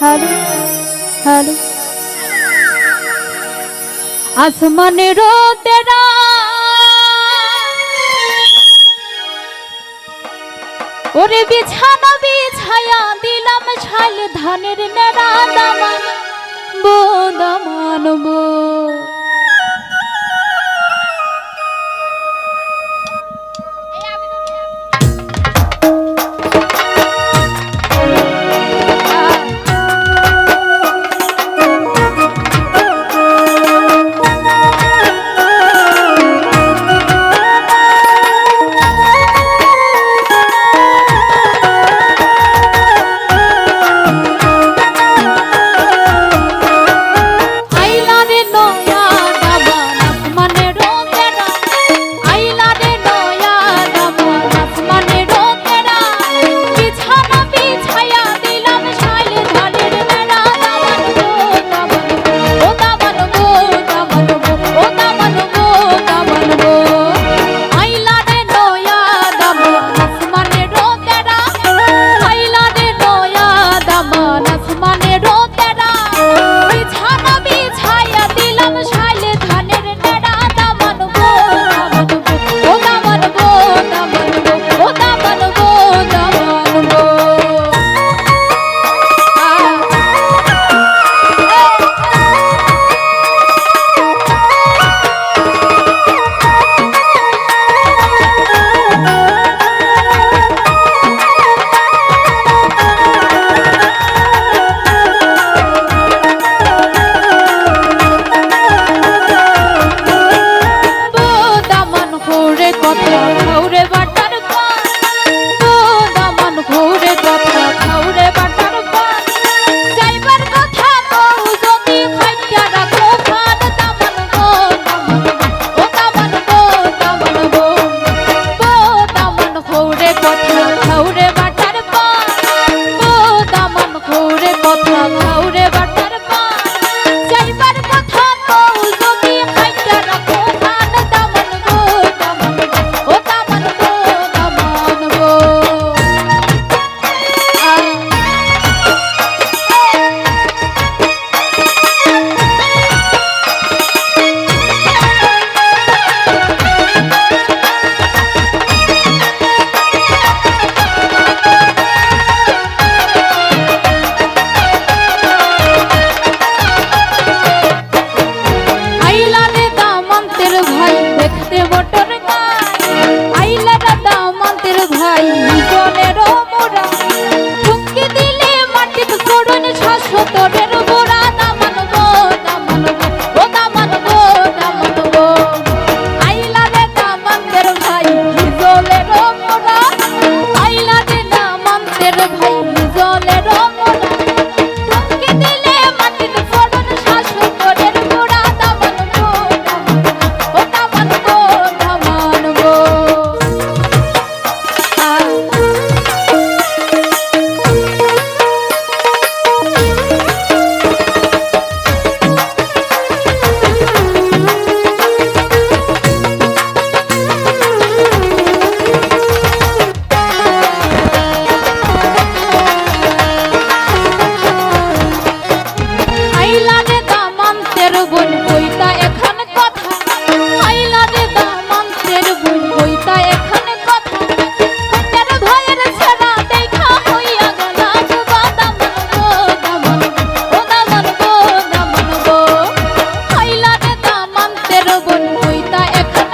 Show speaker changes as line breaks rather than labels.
Hello hello আসমানে রোদেরা ওরে বিছানা বিছায়া দিলাম ছাল ধানের নেড়া দানা। হাতে মোটর Santa Eka.